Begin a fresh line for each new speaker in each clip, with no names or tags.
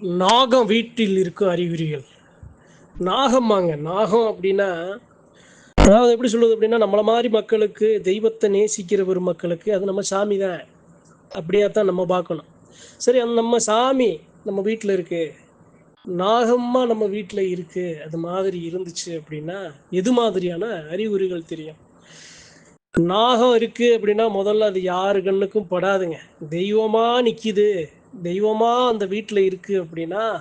நாகம் வீட்டில் இருக்கும் அறிகுறிகள். நாகம்மாங்க நாகம் அப்படின்னா அதாவது எப்படி சொல்றது அப்படின்னா நம்மளை மாதிரி மக்களுக்கு தெய்வத்தை நேசிக்கிற ஒரு மக்களுக்கு அது நம்ம சாமி தான். அப்படியே தான் நம்ம பார்க்கணும். சரி அந்த நம்ம சாமி நம்ம வீட்டில் இருக்கு. நாகம்மா நம்ம வீட்டில் இருக்கு. அது மாதிரி இருந்துச்சு அப்படின்னா எது மாதிரியான அறிகுறிகள் தெரியும்? நாகம் இருக்கு அப்படின்னா முதல்ல அது யாரு கண்ணுக்கும் படாதுங்க. தெய்வமா நிற்கிது தெய்வமா அந்த வீட்டில் இருக்கு அப்படின்னா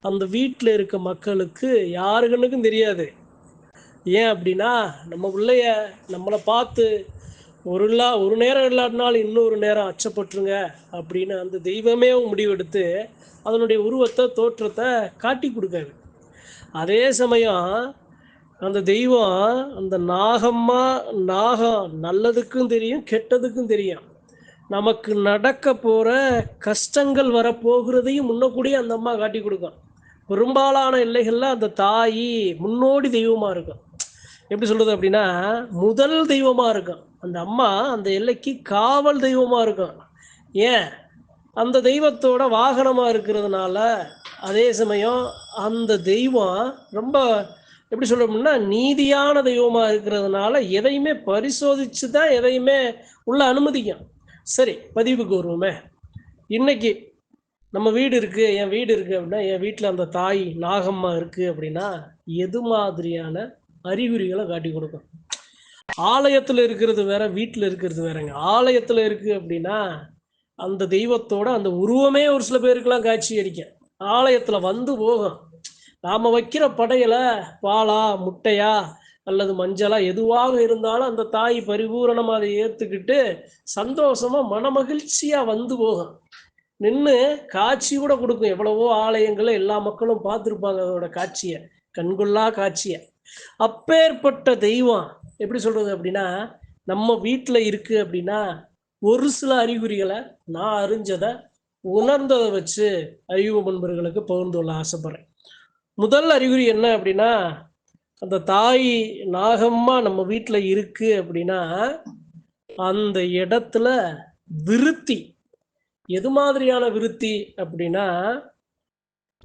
அந்த வீட்டில் இருக்க மக்களுக்கு யாருகன்னுக்கும் தெரியாது. ஏன் அப்படின்னா நம்ம பிள்ளைய நம்மளை பார்த்து ஒரு இல்லா ஒரு நேரம் இல்லாட்டினாலும் இன்னொரு நேரம் அச்சப்பட்டுருங்க அப்படின்னு அந்த தெய்வமே முடிவெடுத்து அதனுடைய உருவத்தை தோற்றத்தை காட்டி கொடுக்காது. அதே சமயம் அந்த தெய்வம் அந்த நாகம்மா நாகம் நல்லதுக்கும் தெரியும் கெட்டதுக்கும் தெரியும். நமக்கு நடக்க போகிற கஷ்டங்கள் வரப்போகிறதையும் முன்னக்கூடியே அந்த அம்மா காட்டி கொடுக்கும். பெரும்பாலான எல்லைகளில் அந்த தாய் முன்னோடி தெய்வமாக இருக்கும். எப்படி சொல்கிறது அப்படின்னா முதல் தெய்வமாக இருக்கும். அந்த அம்மா அந்த எல்லைக்கு காவல் தெய்வமாக இருக்கும். ஏன்? அந்த தெய்வத்தோட வாகனமாக இருக்கிறதுனால அதே சமயம் அந்த தெய்வம் ரொம்ப எப்படி சொல்லணும்னா நீதியான தெய்வமாக இருக்கிறதுனால எதையுமே பரிசோதித்து தான் எதையுமே உள்ள அனுமதிக்கும். சரி பதிவுக்கு வருவோமே இன்னைக்கு நம்ம வீடு இருக்கு என் வீடு இருக்கு அப்படின்னா என் வீட்டில் அந்த தாய் நாகம்மா இருக்கு அப்படின்னா எது மாதிரியான அறிகுறிகளை காட்டி கொடுக்கும்? ஆலயத்தில் இருக்கிறது வேற வீட்டில் இருக்கிறது வேறங்க. ஆலயத்தில் இருக்கு அப்படின்னா அந்த தெய்வத்தோட அந்த உருவமே ஒரு சில பேருக்கெல்லாம் காட்சி அடிக்கும் ஆலயத்தில் வந்து போகும். நாம வைக்கிற படையில பாலா முட்டையா அல்லது மஞ்சளா எதுவாக இருந்தாலும் அந்த தாய் பரிபூரணமா அதை ஏத்துக்கிட்டு சந்தோஷமா மனமகிழ்ச்சியா வந்து போகும். நின்று காட்சி கூட கொடுக்கும். எவ்வளவோ ஆலயங்களை எல்லா மக்களும் பார்த்துருப்பாங்க அதோட காட்சியை. கண்கொள்ளா காட்சியை. அப்பேற்பட்ட தெய்வம். எப்படி சொல்றது அப்படின்னா நம்ம வீட்டில் இருக்கு அப்படின்னா ஒரு சில அறிகுறிகளை நான் அறிஞ்சதை உணர்ந்ததை வச்சு அறிவு நண்பர்களுக்கு பகிர்ந்து கொள்ள ஆசைப்படுறேன். முதல் அறிகுறி என்ன அப்படின்னா அந்த தாய் நாகம்மா நம்ம வீட்டில் இருக்கு அப்படின்னா அந்த இடத்துல விருத்தி எது மாதிரியான விருத்தி அப்படின்னா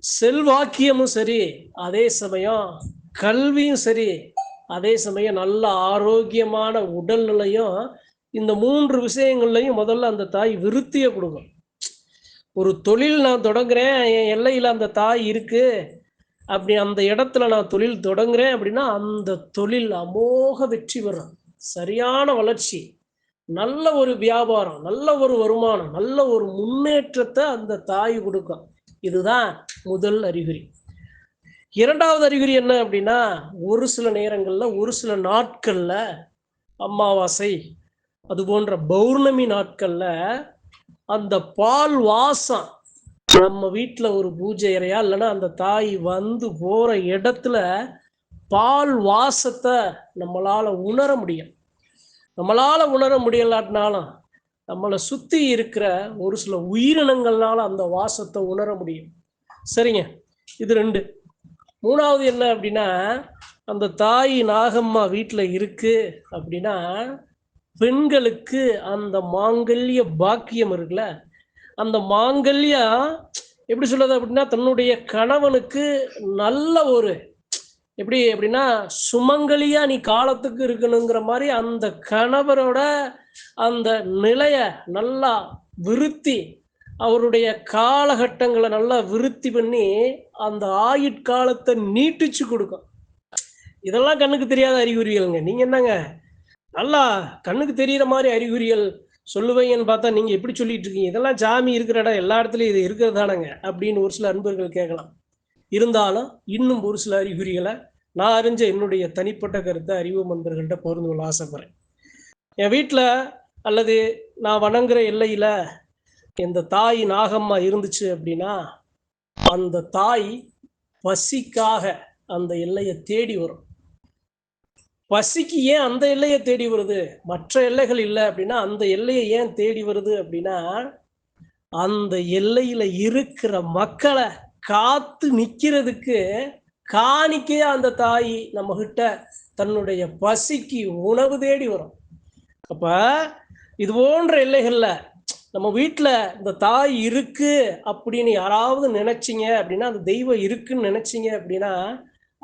செல்வாக்கியமும் சரி அதே சமயம் கல்வியும் சரி அதே சமயம் நல்ல ஆரோக்கியமான உடல்நிலையும் இந்த மூன்று விஷயங்கள்லையும் முதல்ல அந்த தாய் விருத்தியை கொடுக்கும். ஒரு தொழில் நான் தொடங்குறேன் என் எல்லையில் அந்த தாய் இருக்குது அப்படி அந்த இடத்துல நான் தொழில் தொடங்குறேன் அப்படின்னா அந்த தொழில் அமோக வெற்றி பெறும். சரியான வளர்ச்சி நல்ல ஒரு வியாபாரம் நல்ல ஒரு வருமானம் நல்ல ஒரு முன்னேற்றத்தை அந்த தாய் கொடுக்கும். இதுதான் முதல் அறிகுறி. இரண்டாவது அறிகுறி என்ன அப்படின்னா ஒரு சில நேரங்களில் ஒரு சில நாட்களில் அமாவாசை அது போன்ற பௌர்ணமி நாட்களில் அந்த பால் வாசம் நம்ம வீட்டில் ஒரு பூஜை அறையா இல்லைன்னா அந்த தாய் வந்து போற இடத்துல பால் வாசத்தை நம்மளால உணர முடியும். நம்மளால உணர முடியலாட்டினாலும் நம்மளை சுத்தி இருக்கிற ஒரு சில உயிரினங்கள்னால அந்த வாசத்தை உணர முடியும். சரிங்க இது ரெண்டு. மூணாவது என்ன அப்படின்னா அந்த தாய் நாகம்மா வீட்டில் இருக்கு அப்படின்னா பெண்களுக்கு அந்த மாங்கல்ய பாக்கியம் இருக்குல்ல அந்த மாங்கல்யம் எப்படி சொல்றது அப்படின்னா தன்னுடைய கணவனுக்கு நல்ல ஒரு எப்படி எப்படின்னா சுமங்கலியா நீ காலத்துக்கு இருக்கணுங்கிற மாதிரி அந்த கணவரோட அந்த நிலைய நல்லா விருத்தி அவருடைய காலகட்டங்களை நல்லா விருத்தி பண்ணி அந்த ஆயுட்காலத்தை நீட்டிச்சு கொடுக்கும். இதெல்லாம் கண்ணுக்கு தெரியாத அறிகுறிகள்ங்க. நீங்க என்னங்க? நல்லா கண்ணுக்கு தெரியிற மாதிரி அறிகுறிகள் சொல்லுவையன்னு பார்த்தா நீங்க எப்படி சொல்லிட்டு இருக்கீங்க? இதெல்லாம் சாமி இருக்கிற இடம் எல்லா இடத்துலயும் இது இருக்கிறதானங்க அப்படின்னு ஒரு சில அன்பர்கள் கேட்கலாம். இருந்தாலும் இன்னும் ஒரு சில அறிகுறிகளை நான் அறிஞ்ச என்னுடைய தனிப்பட்ட கருத்தை அறிவு நண்பர்கள்ட்ட பகிர்ந்து கொள்ள ஆசைப்படுறேன். என் வீட்டில் அல்லது நான் வணங்குற எல்லையில் இந்த தாய் நாகம்மா இருந்துச்சு அப்படின்னா அந்த தாய் பசிக்காக அந்த எல்லையை தேடி வரும். பசிக்கு ஏன் அந்த எல்லையை தேடி வருது? மற்ற எல்லைகள் இல்லை அப்படின்னா அந்த எல்லையை ஏன் தேடி வருது அப்படின்னா அந்த எல்லையில இருக்கிற மக்களை காத்து நிக்கிறதுக்கு காணிக்கையா அந்த தாய் நம்ம கிட்ட தன்னுடைய பசிக்கு உணவு தேடி வரும். அப்ப இது போன்ற எல்லைகள்ல நம்ம வீட்டில் இந்த தாய் இருக்கு அப்படின்னு யாராவது நினைச்சிங்க அப்படின்னா அந்த தெய்வம் இருக்குன்னு நினைச்சிங்க அப்படின்னா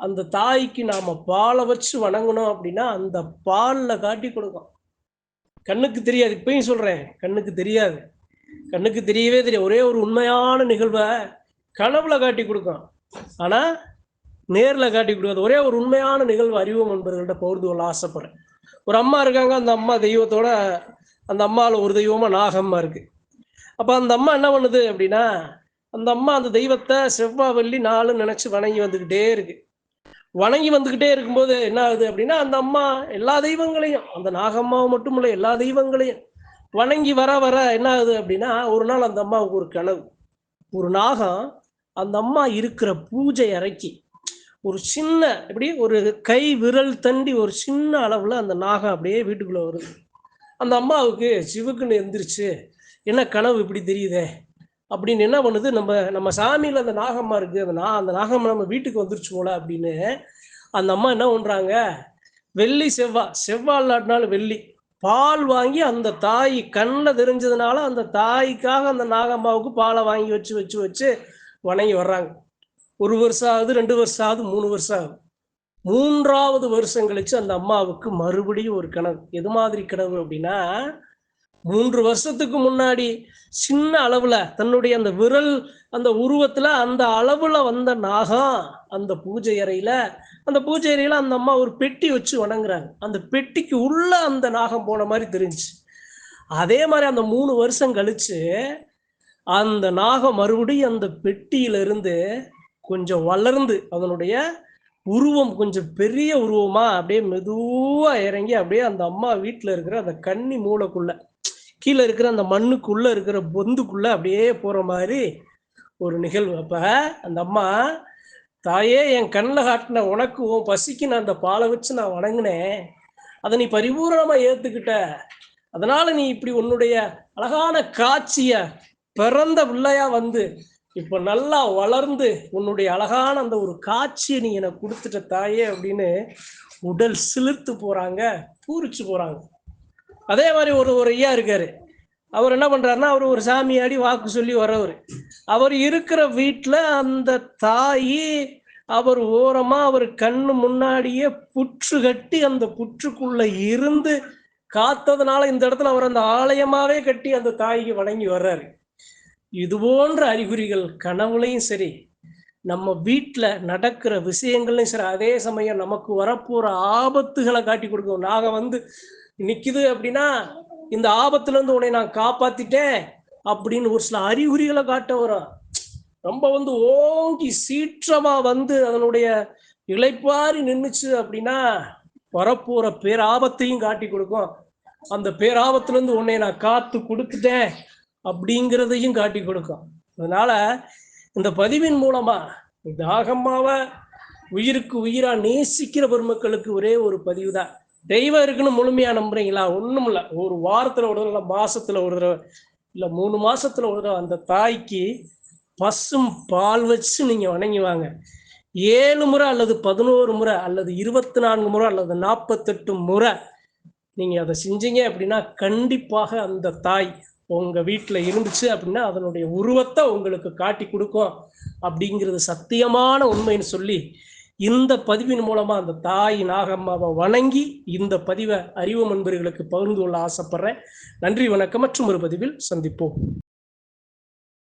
அந்த தாய்க்கு நாம பாலை வச்சு வணங்கணும் அப்படின்னா அந்த பாலில் காட்டி கொடுக்கும். கண்ணுக்கு தெரியாது. இப்பயும் சொல்றேன் கண்ணுக்கு தெரியாது. கண்ணுக்கு தெரியவே தெரியாது. ஒரே ஒரு உண்மையான நிகழ்வை கனவுல காட்டி கொடுக்கும். ஆனா நேரில் காட்டி கொடுக்காது. ஒரே ஒரு உண்மையான நிகழ்வு அறிவோம் என்பவர்கள்ட்ட பகிர்ந்து கொள்ள ஆசைப்படுறேன். ஒரு அம்மா இருக்காங்க. அந்த அம்மா தெய்வத்தோட அந்த அம்மாவில் ஒரு தெய்வமாக நாகம்மா இருக்குது அப்போ அந்த அம்மா என்ன பண்ணுது அப்படின்னா அந்த அம்மா அந்த தெய்வத்தை செவ்வாய் வெள்ளி நாலு நினச்சி வணங்கி வந்துக்கிட்டே இருக்கு. வணங்கி வந்துகிட்டே இருக்கும்போது என்ன ஆகுது அப்படின்னா அந்த அம்மா எல்லா தெய்வங்களையும் அந்த நாகம்மாவை மட்டும் இல்லை எல்லா தெய்வங்களையும் வணங்கி வர வர என்ன ஆகுது அப்படின்னா ஒரு நாள் அந்த அம்மாவுக்கு ஒரு கனவு. ஒரு நாகம் அந்த அம்மா இருக்கிற பூஜை அறைக்கு ஒரு சின்ன எப்படி ஒரு கை விரல் தண்டி ஒரு சின்ன அளவில் அந்த நாகம் அப்படியே வீட்டுக்குள்ளே வருது. அந்த அம்மாவுக்கு சிவுக்குன்னு எந்திரிச்சு என்ன கனவு இப்படி தெரியுதே? அப்படின்னு என்ன பண்ணுது? நம்ம நம்ம சாமியில் அந்த நாகம்மா இருக்குது அந்த நா அந்த நாகம்மா நம்ம வீட்டுக்கு வந்துருச்சு போல அப்படின்னு அந்த அம்மா என்ன பண்ணுறாங்க வெள்ளி செவ்வாய் செவ்வாய் இல்லாட்டினாலும் வெள்ளி. பால் வாங்கி அந்த தாய் கண்ணில் தெரிஞ்சதுனால அந்த தாய்க்காக அந்த நாகம்மாவுக்கு பாலை வாங்கி வச்சு வச்சு வச்சு வணங்கி வர்றாங்க. ஒரு வருஷம் ஆகுது ரெண்டு வருஷம் ஆகுது மூணு வருஷம் ஆகுது. மூன்றாவது வருஷம் கழிச்சு அந்த அம்மாவுக்கு மறுபடியும் ஒரு கனவு. எது மாதிரி கனவு அப்படின்னா மூன்று வருஷத்துக்கு முன்னாடி சின்ன அளவுல தன்னுடைய அந்த விரல் அந்த உருவத்துல அந்த அளவுல வந்த நாகம் அந்த பூஜை அறையில அந்த பூஜை அறையில அந்த அம்மா ஒரு பெட்டி வச்சு வணங்குறாங்க. அந்த பெட்டிக்கு உள்ள அந்த நாகம் போன மாதிரி தெரிஞ்சு அதே மாதிரி அந்த மூணு வருஷம் கழிச்சு அந்த நாகம் மறுபடியும் அந்த பெட்டியிலிருந்து கொஞ்சம் வளர்ந்து அதனுடைய உருவம் கொஞ்சம் பெரிய உருவமா அப்படியே மெதுவா இறங்கி அப்படியே அந்த அம்மா வீட்டுல இருக்கிற அந்த கன்னி மூளைக்குள்ள கீழே இருக்கிற அந்த மண்ணுக்குள்ள இருக்கிற பொந்துக்குள்ள அப்படியே போற மாதிரி ஒரு நிகழ்வு. அப்ப அந்த அம்மா தாயே என் கண்ணில் காட்டின உனக்கு உன் பசிக்கு நான் அந்த பாலை வச்சு நான் வணங்கினேன். அதை நீ பரிபூர்ணமா ஏத்துக்கிட்ட. அதனால நீ இப்படி உன்னுடைய அழகான காட்சிய பிறந்த பிள்ளையா வந்து இப்ப நல்லா வளர்ந்து உன்னுடைய அழகான அந்த ஒரு காட்சியை நீ எனக்கு கொடுத்துட்ட தாயே அப்படின்னு உடல் சிலிர்த்து போறாங்க பூரிச்சு போறாங்க. அதே மாதிரி ஒரு ஒரு ஐயா இருக்காரு. அவர் என்ன பண்றாருன்னா அவர் ஒரு சாமியாடி வாக்கு சொல்லி வர்றவர். அவர் இருக்கிற வீட்டில் அந்த தாய் அவர் ஓரமா அவர் கண்ணு முன்னாடியே புற்று கட்டி அந்த புற்றுக்குள்ள இருந்து காத்ததுனால இந்த இடத்துல அவர் அந்த ஆலயமாவே கட்டி அந்த தாய்க்கு வணங்கி வர்றாரு. இது போன்ற அறிகுறிகள் கனவுலையும் சரி நம்ம வீட்டில் நடக்கிற விஷயங்கள்லையும் சரி அதே சமயம் நமக்கு வரப்போகிற ஆபத்துகளை காட்டி கொடுக்கும். நாங்கள் வந்து நிக்குது அப்படின்னா இந்த ஆபத்துல இருந்து உன்னை நான் காப்பாத்திட்டேன் அப்படின்னு ஒரு சில அறிகுறிகளை காட்ட வரும். ரொம்ப வந்து ஓங்கி சீற்றமா வந்து அதனுடைய இழைப்பாரி நின்றுச்சு அப்படின்னா வரப்போற பேராபத்தையும் காட்டி கொடுக்கும். அந்த பேராபத்துல இருந்து உன்னை நான் காத்து கொடுத்துட்டேன் அப்படிங்கிறதையும் காட்டி கொடுக்கும். அதனால இந்த பதிவின் மூலமா இந்த உயிருக்கு உயிரா நேசிக்கிற பெருமக்களுக்கு ஒரே ஒரு பதிவு தான் தெய்வம் இருக்குன்னு முழுமையா நம்புறீங்களா? ஒண்ணும் இல்ல. ஒரு வாரத்துல ஒரு தடவை மாசத்துல ஒரு தடவை இல்ல மூணு மாசத்துல ஒரு தடவை அந்த தாய்க்கு பசும் பால் வச்சு நீங்க வணங்கி வாங்க. ஏழு முறை அல்லது பதினோரு முறை அல்லது இருபத்தி நான்கு முறை அல்லது நாற்பத்தெட்டு முறை நீங்க அதை செஞ்சீங்க அப்படின்னா கண்டிப்பாக அந்த தாய் உங்க வீட்டுல இருந்துச்சு அப்படின்னா அதனுடைய உருவத்தை உங்களுக்கு காட்டி கொடுக்கும் அப்படிங்கிறது சத்தியமான உண்மைன்னு சொல்லி இந்த பதிவின் மூலமா அந்த தாய் நாகம்மாவை வணங்கி இந்த பதிவை அறிவு நண்பர்களுக்கு பகிர்ந்து கொள்ள ஆசைப்படுறேன். நன்றி வணக்கம் மற்றும் ஒரு பதிவில் சந்திப்போம்.